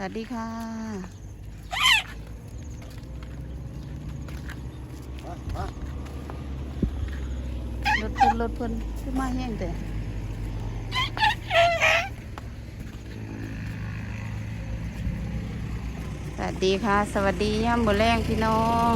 สวัสดีค่ะรถเพิ่นรถเพิ่นขึ้นมาแห้งแต่สวัสดีค่ะ สวัสดีย่ำบุแรงพี่น้อง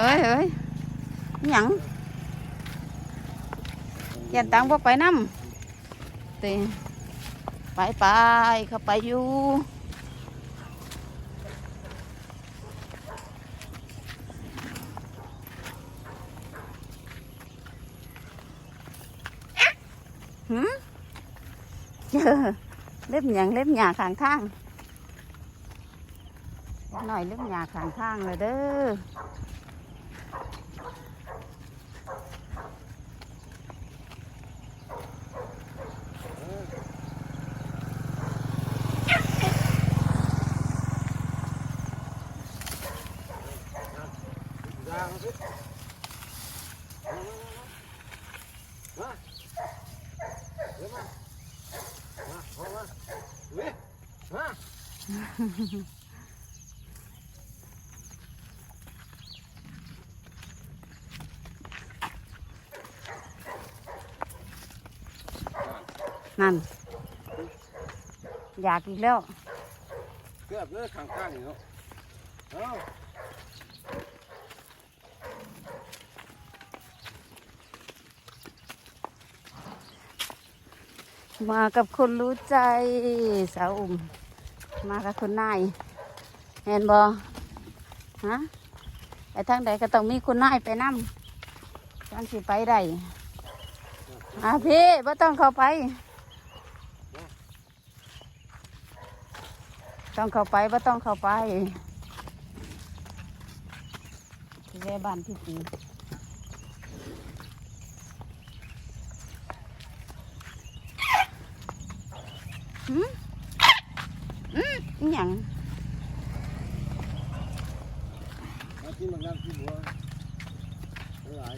เฮ้ยเฮ้ยหยังยันตังบ่ไปน้ำเตไปไปเขาไปอยู่หืมเจอเล็บหยังเล็บหยาข้างข้างหน่อยเล็บหยาข้างข้างเลยเด้อ นั่น อยากอีกแล้ว เกือบเลยข้างๆนี่เนาะเอ้ามากับคนรู้ใจสาวอุ่ม มากับคนนายเห็นบอฮะไปทางใดก็ต้องมีคุณนายไปนั่จังสิไปได้อะพี่บ่ต้องเข้าไป ต้องเข้าไปบ่ต้องเข้าไปที่แม่บ้านพี่ปี อืมอหย่างมากินมันน้ำกินหัวหลาย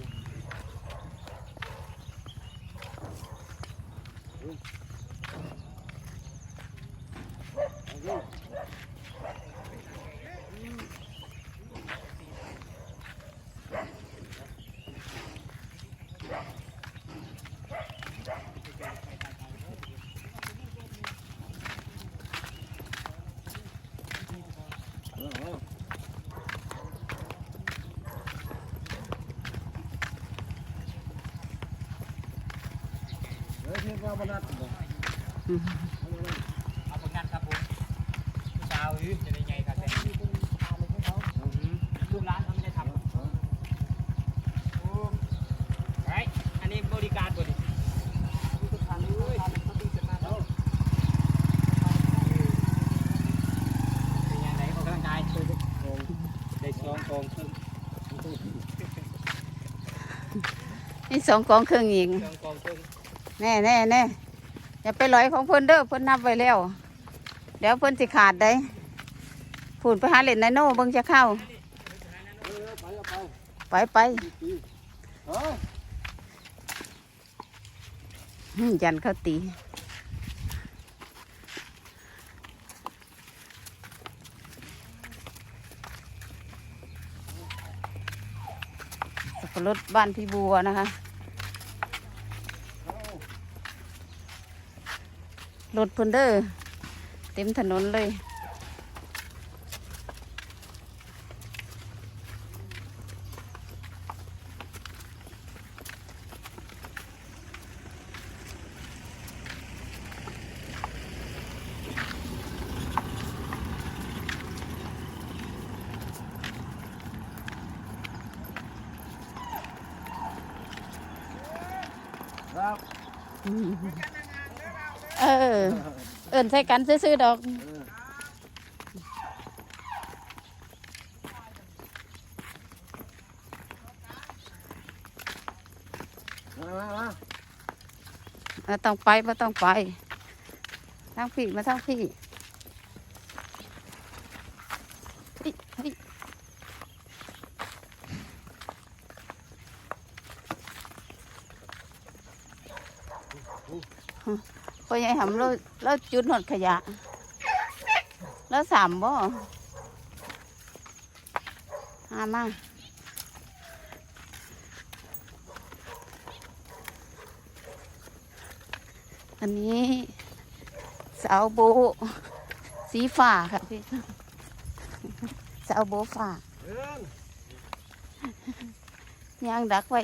เอาดิ เฮ้ยเทพว่าบนัดบ่อืมเอาผลงานครับผมผู้สาวอื้อจะได้ไงครับแต่รูปร้านเขาไม่ได้ทำโอ้ไรอันนี้บริการบ่ดิเป็นยังไออกกำลังกายได้สองกองครึ่งนี่สองกองเครื่องยิงสองกอง แน่แน่แน่อย่าไปลอยของเพิ่นเด้อเพิ่นนับไว้แล้ว เดี๋ยวเพิ่นสิขาดได้พูนไปหาเล่นไดโน่เบิ่งจะเข้า ไปไปยันเขาตีสับปะรดบ้านพี่บัวนะคะ รถเพุ่นเด้อเต็มถนนเลยครับ เออ เอิ่นใส่กันซื้อๆดอกมาต้องไปมาต้องไปทั้งพี่มาทั้งพี่ พ่อใหญ่หำเราเราจุดหดขยะ แล้วสามบ่หามาอันนี้เสาโบสีฟ้าค่ะพี่เสาโบฟ้าเอิ้นยางดักไว้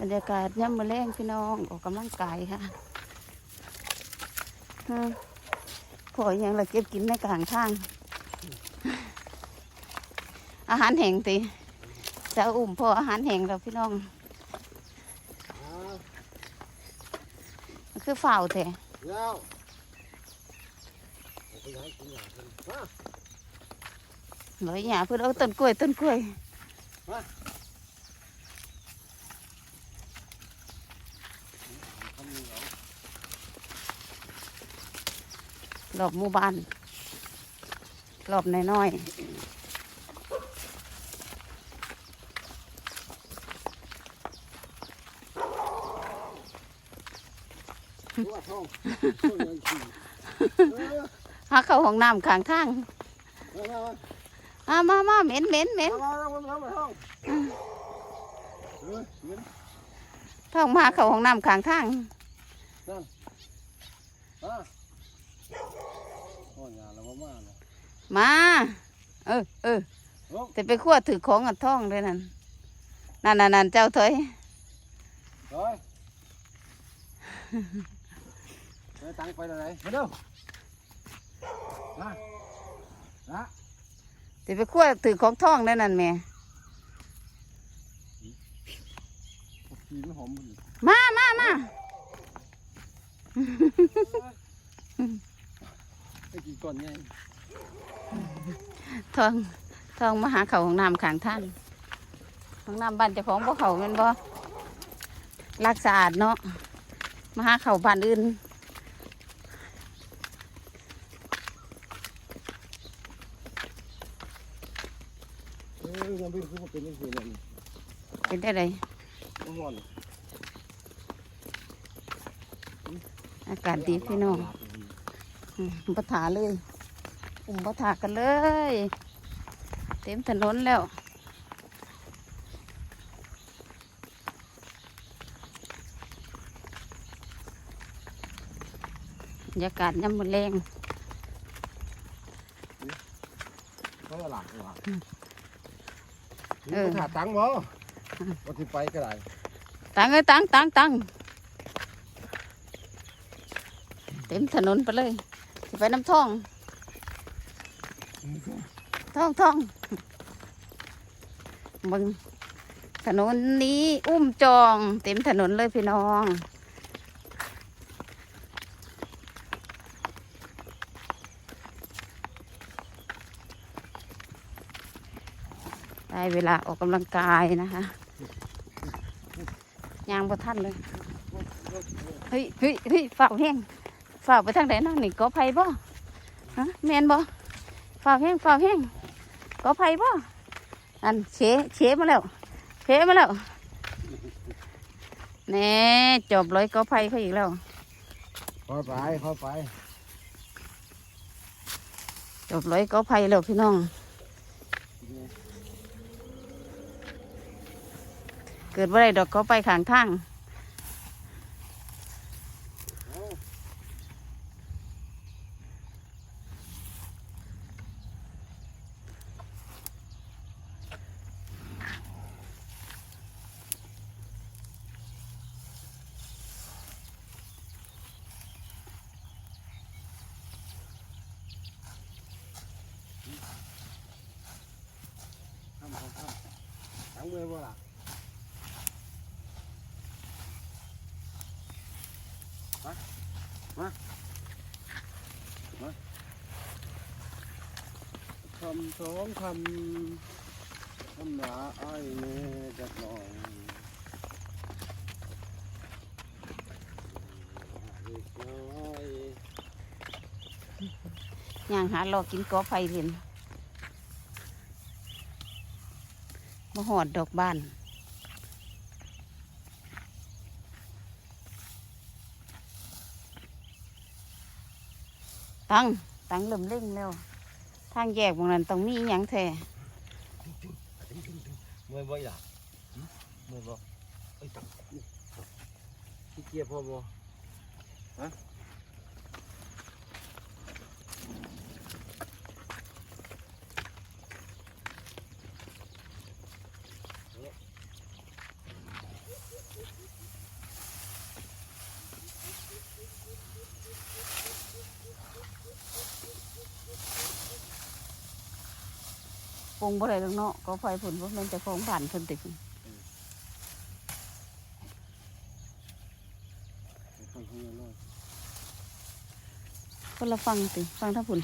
บรรยากาศย่ำมือแรงพี่น้องออกกำลังกายค่ะฮะขออย่างละเก็บกินในกลางทาง อาหารแห้งติจะอุ่มพออาหารแห้งแล้วพี่น้องอคือฝ่าวแต่แล้อยหยาเพิ่นมาหน่อยหยาเพื่อเอาต้นกล้วยต้นกล้วย ทำนี่เอา รอบหมู่บ้านรอบน้อยตัวทองตัวใหญ่สิเออๆหาเข้าห้องน้ำข้างทางมามามามามาเหม็นเหม็นเหม็นมามามามามาทองเออเงินท้องมาเข้าห้องน้ำข้างทาง มาโอ้ยาแล้วบ่มาเนาะ มา เออเออโอ้แต่ไปขั้วถือของอัดท้องเลยนั่นนั่นนั่นนั่นเจ้าเถอยเฮ้ยไปตังไปไหนมาเร็วมาละแต่ไปขั้วถือของท้องเลยนั่นแม่กินหอมมันมามามาไปกินก่อนไง ท้องท้องมาหาเขาห้องน้ำข้างทางห้องน้ำบ้านเจ้าของบ่เขาแม่นบ่รักสะอาดเนาะมาหาเขาบ้านอื่นเออยังไม่รู้ว่าเป็นยังไงเลยเป็นได้ไรน้ำมันอากาศดีพี่น้องอืมปะถาเลย อุ่มปะถากันเลย เต็มถนนแล้วบรรยากาศย่ำมือแรงเขาหลักหลักเออถาตังค์บ่วันที่ไปก็ได้ตังเอ้ยตังตังตังเต็มถนนไปเลยไปน้ำท่อง ท่องท่องมึงถนนนี้อุ้มจองเต็มถนนเลยพี่น้องได้เวลาออกกำลังกายนะคะยางบ่ทันเลย เฮ้ยเฮ้ยเฮ้ยฝ่าวแห้งฝ่าวไปทางไหนนั่งนี่กอไผ่บ่ฮะแมนบ่ ฝ่าวแห้งฝ่าวแห้งกอไผ่บ่อันเฉเฉมาแล้วเฉมาแล้วแน่จบร้อยกอไผ่เขาอีกแล้วค่อยไปค่อยไปจบร้อยกอไผ่แล้วพี่น้องเกิดว่าไรดอกกอไผ่ข้างทางังมือบ่ล่ะมามามาคำสองคำคำหนาไอ้ายแม่จักหน่อยยย่างหาหลอกกินกอไผ่เรียน มหอดดอกบานตังตังเริ่มเล่งแล้วทางแยกบางนั้นต้องมีอย่างแท้เมื่อบ่อยล่ะเมื่อบ่เอ้ตังพี่เกียร์พอบ่ฮะ ปรุงบ่ได้ดอกเนาะก็ไฟผุนว่ามันจะของผ่านเพิ่นติไปฟังข้างในหน่อยคนละฟังติฟังทั้งผุน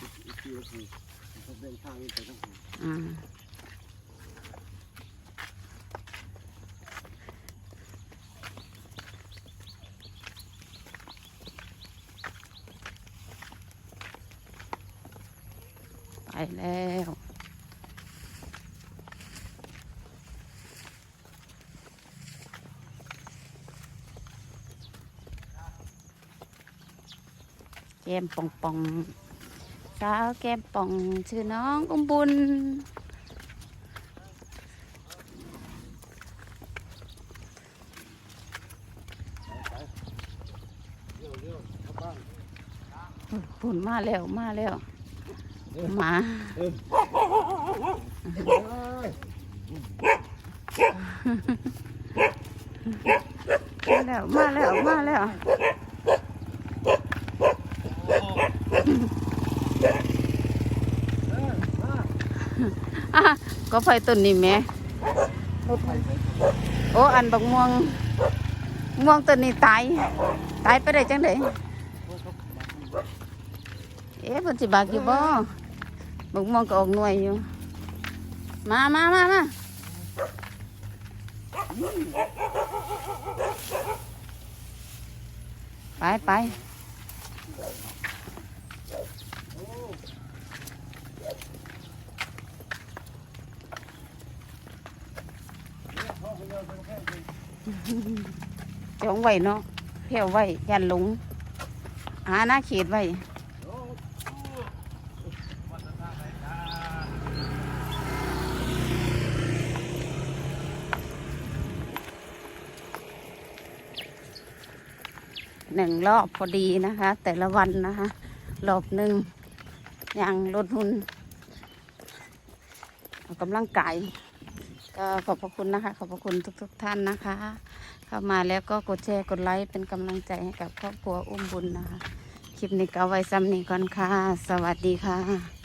อ่าไปแล้ว ก้มป่องป่องสาวแก้มป่องชื่อน้องอุ้มบุญหุ่นมาแล้วมาแล้วมามาแล้วมาแล้วมาแล้ว อะก็ไฟต้นนี้แหม่โอ้อันบักม่วงม่วงต้นนี้ตายตายไปได้จังไดเอ๊ะเพิ่นสิบากอยู่บ่บักม่วงก็ออกหน่วยอยู่ มามามามาไปไป จองไหวเนาะเพียวไว้ยันหลงหาหน้าเขตไว้หนึ่งรอบพอดีนะคะ แต่ละวันนะคะรอบหนึ่งอย่างลดหุ่นออกกำลังกาย ก็ขอบพระคุณนะคะ ขอบพระคุณทุก ๆ ท่านนะคะ เข้ามาแล้วก็กดแชร์กดไลค์เป็นกำลังใจให้กับครอบครัวอุ้มบุญนะคะ คลิปนี้ก็ไว้ซ้ำนี้ก่อนค่ะ สวัสดีค่ะ